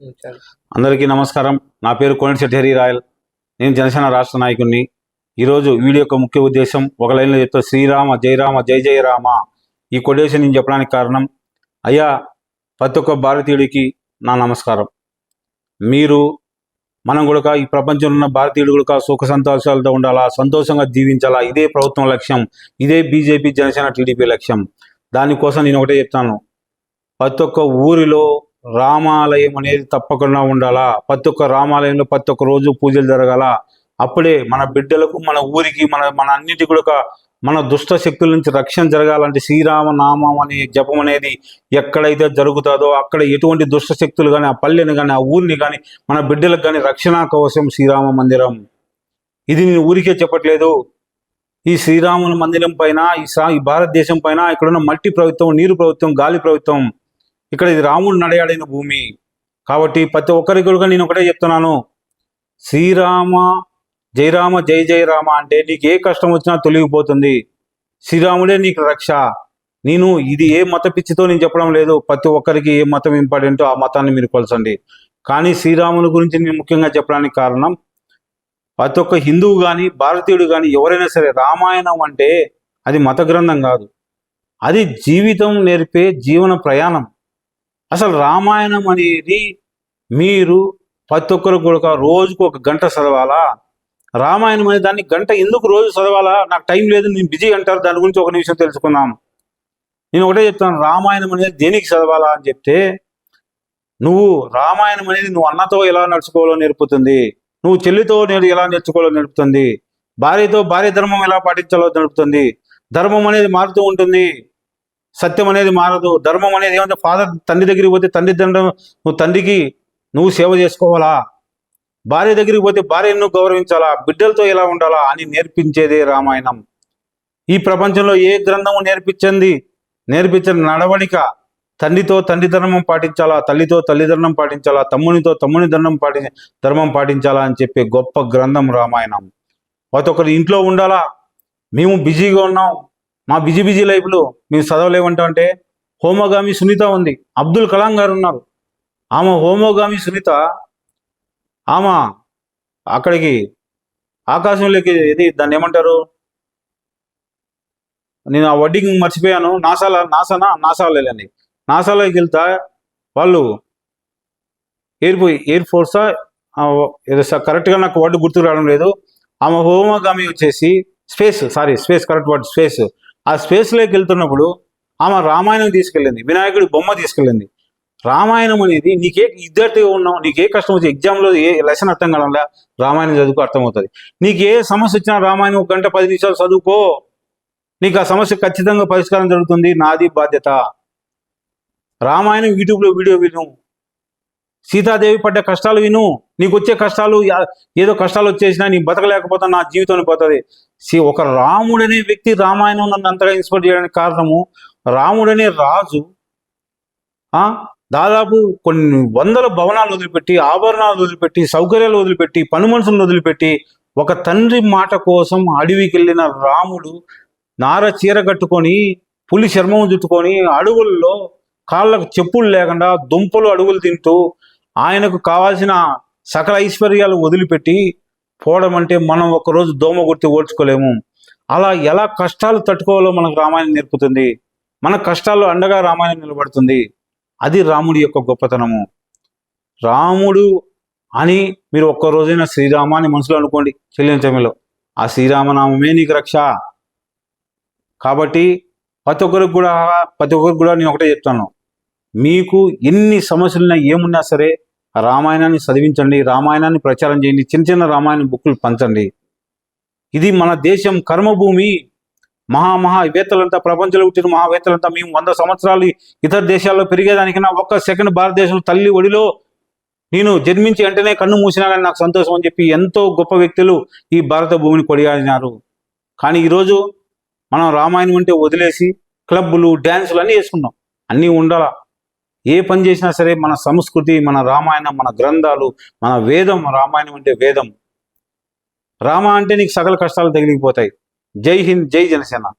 అందరికీ నమస్కారం. నా పేరు కోనిశెట్టి హరి రాయల్. నేను జనసేన రాష్ట్ర నాయకుడిని. ఈరోజు వీడియో యొక్క ముఖ్య ఉద్దేశం ఒక లైన్లో చెప్తా శ్రీరామ జయరామ జయ జయ రామ ఈ కొటేషన్ నేను చెప్పడానికి కారణం అయ్యా ప్రతి ఒక్క భారతీయుడికి నా నమస్కారం. మీరు మనం కూడా ఈ ప్రపంచంలో ఉన్న భారతీయుడు కూడా సుఖ సంతోషాలతో ఉండాలా సంతోషంగా జీవించాలా? ఇదే ప్రభుత్వం లక్ష్యం. ఇదే బీజేపీ జనసేన టీడీపీ లక్ష్యం. దానికోసం నేను ఒకటే చెప్తాను. ప్రతి ఒక్క ఊరిలో రామాలయం అనేది తప్పకుండా ఉండాలా? ప్రతి ఒక్క రామాలయంలో ప్రతి ఒక్క రోజు పూజలు జరగాల? అప్పుడే మన బిడ్డలకు మన ఊరికి మన మన అన్నిటి కూడా మన దుష్ట శక్తుల నుంచి రక్షణ జరగాలంటే శ్రీరామ నామం అనే జపం అనేది ఎక్కడైతే జరుగుతుందో అక్కడ ఎటువంటి దుష్ట శక్తులు కానీ ఆ పల్లెని కానీ ఆ ఊరిని కానీ మన బిడ్డలకు కానీ రక్షణ కోసం శ్రీరామ మందిరం. ఇది నేను ఊరికే చెప్పట్లేదు. ఈ శ్రీరాముల మందిరం పైన ఈ సా ఈ భారతదేశం పైన ఇక్కడున్న మట్టి ప్రభుత్వం నీరు ప్రభుత్వం గాలి ప్రభుత్వం ఇక్కడ ఇది రాముడు నడయాడిన భూమి. కాబట్టి ప్రతి ఒక్కరికి కూడా నేను ఒకటే చెప్తున్నాను. శ్రీరామ జయరామ జయ జయరామ అంటే నీకు ఏ కష్టం వచ్చినా తొలగిపోతుంది. శ్రీరాముడే నీకు రక్ష. నేను ఇది ఏ మత పిచ్చితో నేను చెప్పడం లేదు. ప్రతి ఒక్కరికి ఏ మతం ఇంపార్టెంటో ఆ మతాన్ని మీరు కొలసండి కానీ శ్రీరాముని గురించి నేను ముఖ్యంగా చెప్పడానికి కారణం ప్రతి ఒక్క హిందువు కానీ భారతీయుడు కానీ ఎవరైనా సరే రామాయణం అంటే అది మత గ్రంథం కాదు. అది జీవితం నేర్పే జీవన ప్రయాణం. అసలు రామాయణం అనేది మీరు ప్రతి ఒక్కరు కూడా రోజుకు ఒక గంట చదవాలా? రామాయణం అనే దాన్ని గంట ఎందుకు రోజు చదవాలా? నాకు టైం లేదు నేను బిజీ అంటారు దాని గురించి ఒక నిమిషం తెలుసుకుందాం. నేను ఒకటే చెప్తాను రామాయణం అనేది దేనికి చదవాలా అని చెప్తే నువ్వు రామాయణం అనేది నువ్వు అన్నతో ఎలా నడుచుకోవాలో నేర్పుతుంది నువ్వు చెల్లితో నేను ఎలా నేర్చుకోవాలో నేర్పుతుంది భార్యతో భార్య ధర్మం ఎలా పాటించాలో నేర్పుతుంది ధర్మం అనేది మారుతూ ఉంటుంది సత్యం అనేది మారదు ధర్మం అనేది ఏమంటే ఫాదర్ తండ్రి దగ్గరికి పోతే తండ్రి దండం నువ్వు తండ్రికి నువ్వు సేవ చేసుకోవాలా? భార్య దగ్గరికి పోతే భార్యను గౌరవించాలా? బిడ్డలతో ఎలా ఉండాలా? అని నేర్పించేదే రామాయణం. ఈ ప్రపంచంలో ఏ గ్రంథము నేర్పించింది? నేర్పించిన నడవడిక తండ్రితో తండ్రి ధర్మం పాటించాలా? తల్లితో తల్లి ధర్మం పాటించాలా? తమ్మునితో తమ్ముని ధర్మం పాటి ధర్మం పాటించాలా అని చెప్పే గొప్ప గ్రంథం రామాయణం. ప్రతి ఒక్కరి ఇంట్లో ఉండాలా? మేము బిజీగా ఉన్నాం. మా బిజీ బిజీ లైఫ్లో మేము చదవలేమంటా అంటే హోమోగామి సునీత ఉంది. అబ్దుల్ కలాం గారు ఉన్నారు. ఆమె హోమోగామి సునీత ఆమె అక్కడికి ఆకాశంలోకి ఇది దాన్ని ఏమంటారు? నేను ఆ వడ్డింగ్ మర్చిపోయాను. నాసాల నాసానా? వెళ్ళండి నాసాలోకి వెళ్తా వాళ్ళు ఎయిర్ ఎయిర్ ఫోర్సా ఏదో కరెక్ట్గా నాకు వర్డ్ గుర్తుకు రావడం లేదు. ఆమె హోమోగామి వచ్చేసి space sorry space correct word space ఆ స్పేస్లోకి వెళ్తున్నప్పుడు ఆమె రామాయణం తీసుకెళ్ళింది వినాయకుడి బొమ్మ తీసుకెళ్ళింది. రామాయణం అనేది నీకే ఇద్దరితో ఉన్నావు నీకే కష్టం వచ్చి ఎగ్జామ్లో ఏ లెసన్ అర్థం కావాలా రామాయణం చదువుకో అర్థమవుతుంది. నీకు ఏ సమస్య వచ్చినా రామాయణం ఒక గంట పది నిమిషాలు చదువుకో. నీకు ఆ సమస్య ఖచ్చితంగా పరిష్కారం జరుగుతుంది నాది బాధ్యత. రామాయణం యూట్యూబ్లో వీడియో విను. సీతాదేవి పడ్డ కష్టాలు విను. నీకు వచ్చే కష్టాలు ఏదో కష్టాలు వచ్చేసినా నీ బతకలేకపోతే నా జీవితం పోతుంది. సి- ఒక రాముడనే వ్యక్తి రామాయణం నన్ను అంతగా ఇన్స్పైర్ చేయడానికి కారణము రాముడనే రాజు ఆ దాదాపు కొన్ని వందల భవనాలు వదిలిపెట్టి ఆభరణాలు వదిలిపెట్టి సౌకర్యాలు వదిలిపెట్టి పని మనుషులను వదిలిపెట్టి ఒక తండ్రి మాట కోసం అడవికి వెళ్ళిన రాముడు నార చీర కట్టుకొని పులి చర్మం చుట్టుకొని అడవుల్లో కాళ్ళకు చెప్పులు లేకుండా దుంపలు అడుగులు తింటూ ఆయనకు కావాల్సిన సకల ఐశ్వర్యాలు వదిలిపెట్టి పోవడం అంటే మనం ఒకరోజు దోమ కొట్టి ఓడ్చుకోలేము. అలా ఎలా కష్టాలు తట్టుకోవాలో మనకు రామాయణం నేర్పుతుంది. మన కష్టాల్లో అండగా రామాయణం నిలబడుతుంది. అది రాముడి యొక్క గొప్పతనము. రాముడు అని మీరు ఒక్క శ్రీరామాన్ని మనసులో అనుకోండి చెల్లించమిలో ఆ శ్రీరామనామమే నీకు రక్ష. కాబట్టి ప్రతి ఒక్కరికి కూడా ప్రతి ఒక్కరికి కూడా నేను ఒకటే చెప్తాను. మీకు ఎన్ని సమస్యలున్నా ఏమున్నా సరే రామాయణాన్ని చదివించండి రామాయణాన్ని ప్రచారం చేయండి చిన్న చిన్న రామాయణ బుక్కులు పంచండి. ఇది మన దేశం కర్మభూమి. మహా మహా వేత్తలంతా ప్రపంచంలో పుట్టిన మహావేత్తలంతా మేము వంద సంవత్సరాలు ఇతర దేశాల్లో పెరిగేదానికన్నా ఒక్క సెకండ్ భారతదేశంలో తల్లి ఒడిలో నేను జన్మించి వెంటనే కన్ను మూసినా కానీ నాకు సంతోషం అని చెప్పి ఎంతో గొప్ప వ్యక్తులు ఈ భారత భూమిని కొడియాడినారు కానీ ఈరోజు మనం రామాయణం అంటే వదిలేసి క్లబ్బులు డ్యాన్సులు అన్నీ వేసుకున్నాం. అన్నీ ఉండాలా? ఏ పని చేసినా సరే మన సంస్కృతి మన రామాయణం మన గ్రంథాలు మన వేదం రామాయణం అంటే వేదం. రామ అంటే నీకు సకల కష్టాలు తగిలిపోతాయి. జై హింద్ జై జనసేన.